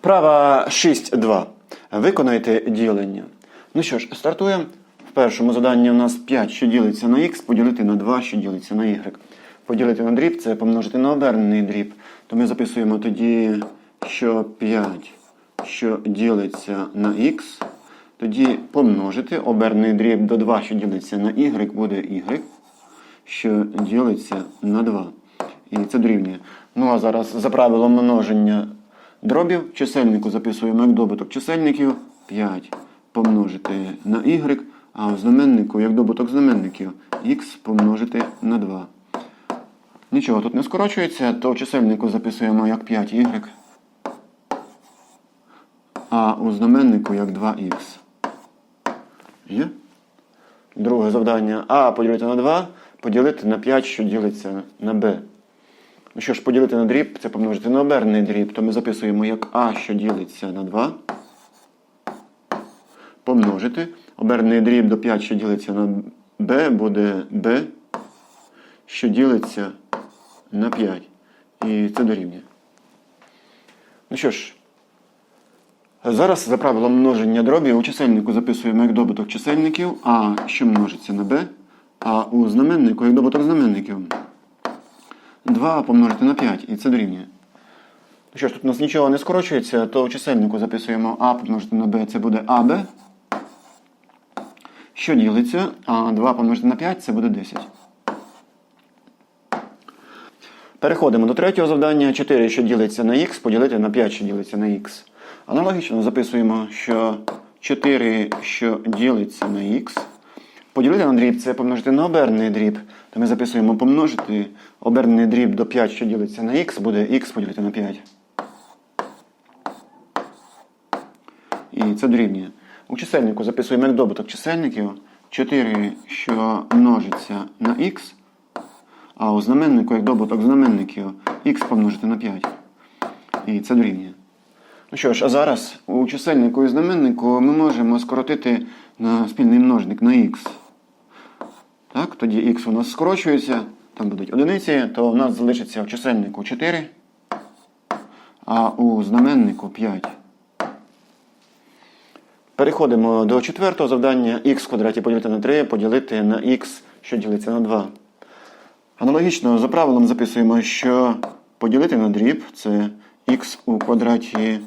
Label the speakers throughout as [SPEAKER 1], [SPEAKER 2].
[SPEAKER 1] Вправа 6.2. Виконайте ділення. Ну що ж, стартуємо. В першому заданні у нас 5, що ділиться на х, поділити на 2, що ділиться на y. Поділити на дріб це помножити на обернений дріб. То ми записуємо тоді, що 5, що ділиться на х, тоді помножити обернений дріб до 2, що ділиться на y, буде y, що ділиться на 2. І це дорівнює. Ну а зараз за правилом множення дробів чисельнику записуємо як добуток чисельників 5 помножити на y, а в знаменнику як добуток знаменників х помножити на 2. Нічого тут не скорочується, то в чисельнику записуємо як 5y, а у знаменнику як 2х. Є? Друге завдання А поділити на 2, поділити на 5, що ділиться на b. Ну що ж, поділити на дріб, це помножити на обернений дріб, то ми записуємо як А, що ділиться на 2. Помножити. Обернений дріб до 5, що ділиться на b, буде b, що ділиться на 5. І це дорівнює. Ну що ж, зараз за правилом множення дробів у чисельнику записуємо як добуток чисельників, а що множиться на b, а у знаменнику як добуток знаменників. 2 помножити на 5, і це дорівнює. Ну що ж, тут у нас нічого не скорочується, то в чисельнику записуємо А помножити на Б, це буде АБ. Що ділиться? А 2 помножити на 5 це буде 10. Переходимо до третього завдання. 4, що ділиться на х, поділити на 5, що ділиться на х. Аналогічно записуємо, що 4, що ділиться на х, Поділити на дріб це помножити на обернений дріб. То ми записуємо помножити обернений дріб до 5, що ділиться на х, буде х поділити на 5. І це дорівнює. У чисельнику записуємо як добуток чисельників 4, що множиться на х, а у знаменнику як добуток знаменників х помножити на 5. І це дорівнює. Ну що ж, а зараз у чисельнику і знаменнику ми можемо скоротити на спільний множник на х. Так, тоді х у нас скорочується, там будуть одиниці, то у нас залишиться в чисельнику 4, а у знаменнику 5. Переходимо до четвертого завдання х квадраті поділити на 3, поділити на х, що ділиться на 2. Аналогічно за правилом записуємо, що поділити на дріб це х у квадраті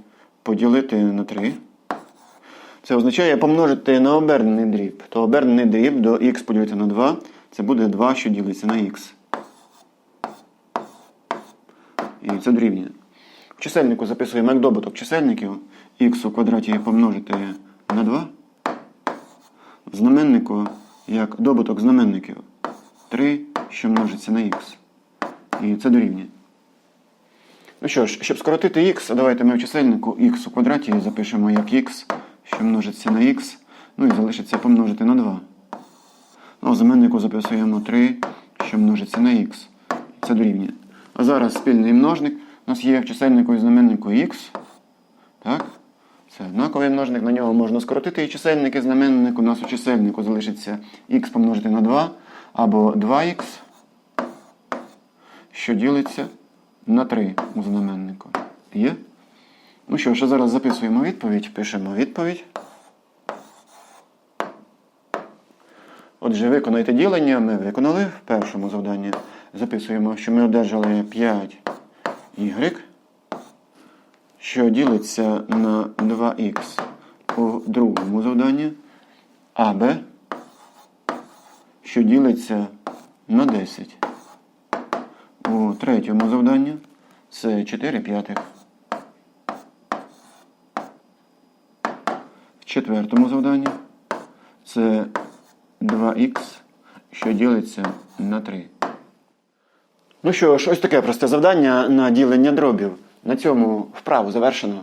[SPEAKER 1] поділити на 3. Це означає помножити на обернений дріб. То обернений дріб до х поділити на 2, це буде 2, що ділиться на х. І це дорівнює. В чисельнику записуємо як добуток чисельників х у квадраті помножити на 2. В знаменнику як добуток знаменників 3, що множиться на х. І це дорівнює. Ну що ж, щоб скоротити х, давайте ми в чисельнику х у квадраті запишемо як х, що множиться на х, ну і залишиться помножити на 2. Ну, а в знаменнику записуємо 3, що множиться на х. Це дорівнює. А зараз спільний множник. У нас є чисельнику і знаменнику х. Так? Це однаковий множник, на нього можна скоротити і чисельник і знаменник. У нас у чисельнику залишиться х помножити на 2 або 2х, що ділиться на 3 у знаменнику. Є? Ну що ж, зараз записуємо відповідь, пишемо відповідь. Отже, виконайте ділення. Ми виконали в першому завданні. Записуємо, що ми одержали 5y, що ділиться на 2х у другому завданні, АБ, що ділиться на 10. У третьому завданні це 4 п'ятих. Четвертому завданні це 2х, що ділиться на 3. Ну що ж, ось таке просте завдання на ділення дробів. На цьому вправу завершено.